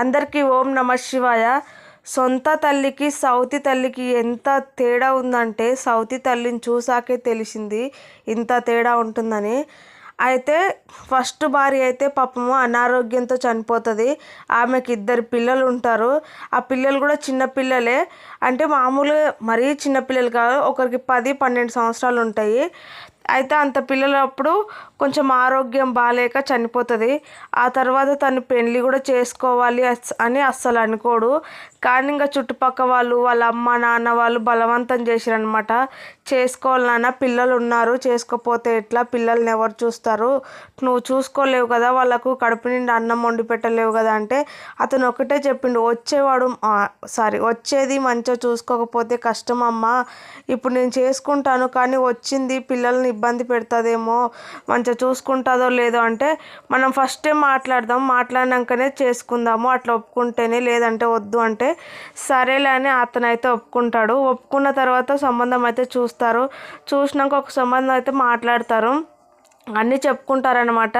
అందరికీ ఓం నమ శివాయ. సొంత తల్లికి సౌతి తల్లికి ఎంత తేడా ఉందంటే సౌతి తల్లిని చూసాకే తెలిసింది ఇంత తేడా ఉంటుందని. అయితే ఫస్ట్ భార్య అయితే పాపము అనారోగ్యంతో చనిపోతుంది. ఆమెకి ఇద్దరు పిల్లలు ఉంటారు. ఆ పిల్లలు కూడా చిన్నపిల్లలే అంటే మామూలుగా మరీ చిన్నపిల్లలు కాదు ఒకరికి పది పన్నెండు సంవత్సరాలు ఉంటాయి. అయితే అంత పిల్లలప్పుడు కొంచెం ఆరోగ్యం బాగాలేక చనిపోతుంది. ఆ తర్వాత తను పెళ్ళి కూడా చేసుకోవాలి అని అస్సలు అనుకోడు. కానీ ఇంకా చుట్టుపక్క వాళ్ళు వాళ్ళ అమ్మ నాన్న వాళ్ళు బలవంతం చేసారు చేసుకోవాలి నాన్న పిల్లలు ఉన్నారు చేసుకోపోతే ఎట్లా? పిల్లల్ని ఎవరు చూస్తారు? నువ్వు చూసుకోలేవు కదా? వాళ్ళకు కడుపు నిండి అన్నం వండి పెట్టలేవు కదా అంటే అతను ఒకటే చెప్పిండు. వచ్చేవాడు సారీ వచ్చేది మంచిగా చూసుకోకపోతే కష్టం అమ్మ. ఇప్పుడు నేను చేసుకుంటాను కానీ వచ్చింది పిల్లల్ని ఇబ్బంది పెడుతుందేమో? మంచిగా చూసుకుంటుందో లేదో అంటే మనం ఫస్టే మాట్లాడదాం. మాట్లాడినాకనే చేసుకుందాము. అట్లా ఒప్పుకుంటేనే లేదంటే వద్దు అంటే సరేలే అని అతను అయితే ఒప్పుకుంటాడు. ఒప్పుకున్న తర్వాత సంబంధం అయితే చూస్తారు. చూసినాక ఒక సంబంధం అయితే మాట్లాడతారు. అన్నీ చెప్పుకుంటారనమాట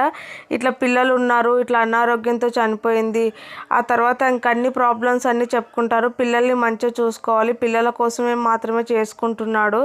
ఇట్లా పిల్లలు ఉన్నారు ఇట్లా అనారోగ్యంతో చనిపోయింది. ఆ తర్వాత ఇంక అన్ని ప్రాబ్లమ్స్ అన్నీ చెప్పుకుంటారు. పిల్లల్ని మంచిగా చూసుకోవాలి పిల్లల కోసమే మాత్రమే చేసుకుంటున్నాడు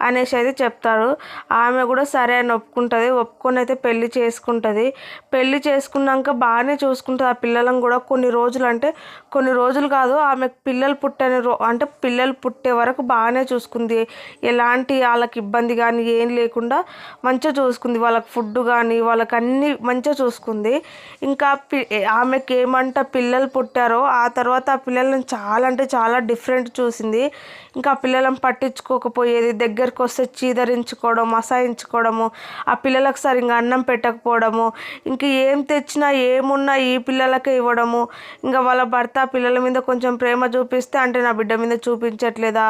అనేసి అయితే చెప్తారు. ఆమె కూడా సరే అని ఒప్పుకుంటుంది. ఒప్పుకొని అయితే పెళ్ళి చేసుకుంటుంది. పెళ్ళి చేసుకున్నాక బాగానే చూసుకుంటుంది ఆ పిల్లలను కూడా. కొన్ని రోజులు అంటే కొన్ని రోజులు కాదు ఆమె పిల్లలు పుట్టని రో అంటే పిల్లలు పుట్టే వరకు బాగానే చూసుకుంది. ఎలాంటి వాళ్ళకి ఇబ్బంది కానీ ఏం లేకుండా మంచిగా చూసుకుంది. వాళ్ళకి వాళ్ళకి ఫుడ్ కానీ వాళ్ళకి అన్నీ మంచిగా చూసుకుంది. ఇంకా పి ఆమెకి ఏమంట పిల్లలు పుట్టారో ఆ తర్వాత ఆ పిల్లలను చాలా అంటే చాలా డిఫరెంట్ చూసింది. ఇంకా ఆ పిల్లలను పట్టించుకోకపోయేది దగ్గరికి వస్తే చీదరించుకోవడం అసహించుకోవడము ఆ పిల్లలకు సరిగా అన్నం పెట్టకపోవడము ఇంకా ఏం తెచ్చినా ఏమున్నా ఈ పిల్లలకే ఇవ్వడము. ఇంకా వాళ్ళ భర్త పిల్లల మీద కొంచెం ప్రేమ చూపిస్తే అంటే నా బిడ్డ మీద చూపించట్లేదా?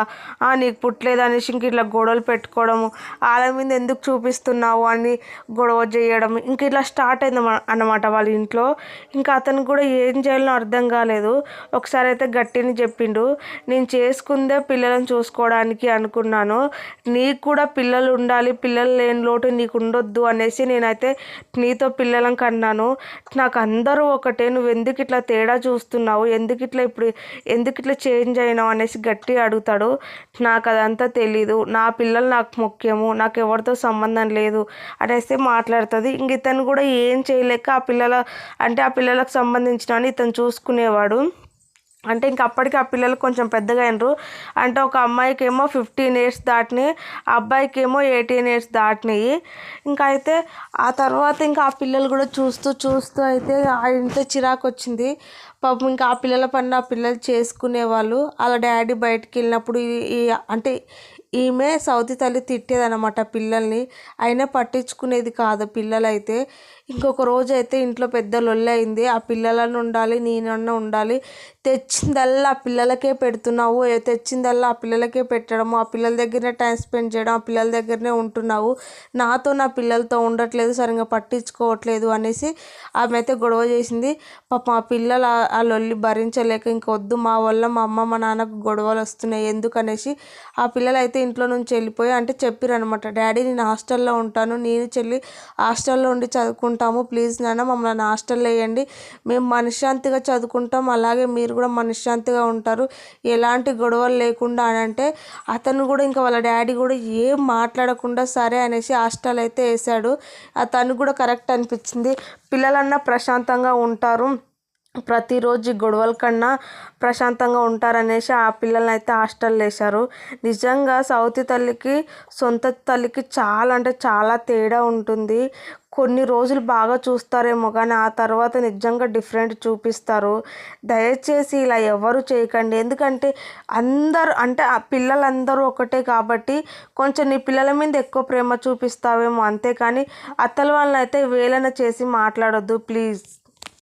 నీకు పుట్టలేదా అనేసి ఇంక ఇట్లా గొడవలు పెట్టుకోవడము. వాళ్ళ మీద ఎందుకు చూపిస్తున్నావు అని గొడవ చేయడం ఇంక ఇట్లా స్టార్ట్ అయింది అన్నమాట వాళ్ళ ఇంట్లో. ఇంకా అతనికి కూడా ఏం చేయాలో అర్థం కాలేదు. ఒకసారి అయితే గట్టిని చెప్పిండు నేను చేసుకుందే పిల్లలను చూసుకోవడానికి అనుకున్నాను. నీకు కూడా పిల్లలు ఉండాలి పిల్లలు లేని లోటు నీకు ఉండొద్దు అనేసి నేనైతే నీతో పిల్లలను కన్నాను. నాకు అందరూ ఒకటే నువ్వు ఎందుకు ఇట్లా తేడా చూస్తున్నావు? ఎందుకు ఇట్లా ఇప్పుడు ఎందుకు ఇట్లా చేంజ్ అయినావు? అనేసి గట్టి అడుగుతాడు. నాకు అదంతా తెలీదు. నా పిల్లలు నాకు ముఖ్యము నాకు ఎవరితో సంబంధం లేదు అనేసి మాట్లాడుతుంది. ఇంక ఇతను కూడా ఏం చేయలేక ఆ పిల్లల అంటే ఆ పిల్లలకు సంబంధించిన ఇతను చూసుకునేవాడు. అంటే ఇంక అప్పటికి ఆ పిల్లలు కొంచెం పెద్దగా అయినరు. అంటే ఒక అమ్మాయికి ఏమో ఫిఫ్టీన్ ఇయర్స్ దాటినాయి ఆ అబ్బాయికి ఏమో ఎయిటీన్ ఇయర్స్ దాటినాయి. ఇంకా అయితే ఆ తర్వాత ఇంకా ఆ పిల్లలు కూడా చూస్తూ చూస్తూ అయితే ఆ చిరాకు వచ్చింది పాపం ఇంకా ఆ పిల్లల పని ఆ పిల్లలు చేసుకునేవాళ్ళు వాళ్ళ. డాడీ బయటికి వెళ్ళినప్పుడు ఈ అంటే ఈమె సౌతి తల్లి తిట్టేదనమాట పిల్లల్ని. అయినా పట్టించుకునేది కాదు పిల్లలైతే. ఇంకొక రోజు అయితే ఇంట్లో పెద్ద లొల్లి అయింది. ఆ పిల్లలను ఉండాలి నేనన్న ఉండాలి. తెచ్చిందల్లా ఆ పిల్లలకే పెడుతున్నావు. తెచ్చిందల్లా ఆ పిల్లలకే పెట్టడము. ఆ పిల్లల దగ్గరనే టైం స్పెండ్ చేయడం ఆ పిల్లల దగ్గరనే ఉంటున్నావు. నాతో నా పిల్లలతో ఉండట్లేదు సరిగ్గా పట్టించుకోవట్లేదు అనేసి ఆమె అయితే గొడవ చేసింది. పాపం ఆ పిల్లలు ఆ లొల్లి భరించలేక ఇంకొద్దు మా వల్ల మా అమ్మ మా నాన్నకు గొడవలు వస్తున్నాయి ఎందుకనేసి ఆ పిల్లలు అయితే ఇంట్లో నుంచి వెళ్ళిపోయి అంటే చెప్పిరనమాట డాడీ నేను హాస్టల్లో ఉంటాను నేను చెల్లి హాస్టల్లో ఉండి చదువుకుంటాము ప్లీజ్ నాన్న మమ్మల్ని హాస్టల్లో వేయండి మేము మనశ్శాంతిగా చదువుకుంటాం అలాగే మీరు కూడా మనశ్శాంతిగా ఉంటారు ఎలాంటి గొడవలు లేకుండా అని అంటే అతను కూడా ఇంకా వాళ్ళ డాడీ కూడా ఏం మాట్లాడకుండా సరే అనేసి హాస్టల్ అయితే వేసాడు. తను కూడా కరెక్ట్ అనిపించింది. పిల్లలన్నా ప్రశాంతంగా ఉంటారు. ప్రతిరోజు గొడవల కన్నా ప్రశాంతంగా ఉంటారనేసి ఆ పిల్లల్ని అయితే హాస్టల్ వేశారు. నిజంగా సౌతి తల్లికి సొంత తల్లికి చాలా అంటే చాలా తేడా ఉంటుంది. కొన్ని రోజులు బాగా చూస్తారేమో కానీ ఆ తర్వాత నిజంగా డిఫరెంట్ చూపిస్తారు. దయచేసి ఇలా ఎవరు చేయకండి. ఎందుకంటే అందరు అంటే ఆ పిల్లలందరూ ఒకటే కాబట్టి కొంచెం నీ పిల్లల మీద ఎక్కువ ప్రేమ చూపిస్తావేమో అంతేకాని అత్తల వాళ్ళని అయితే వేలన చేసి మాట్లాడొద్దు. ప్లీజ్.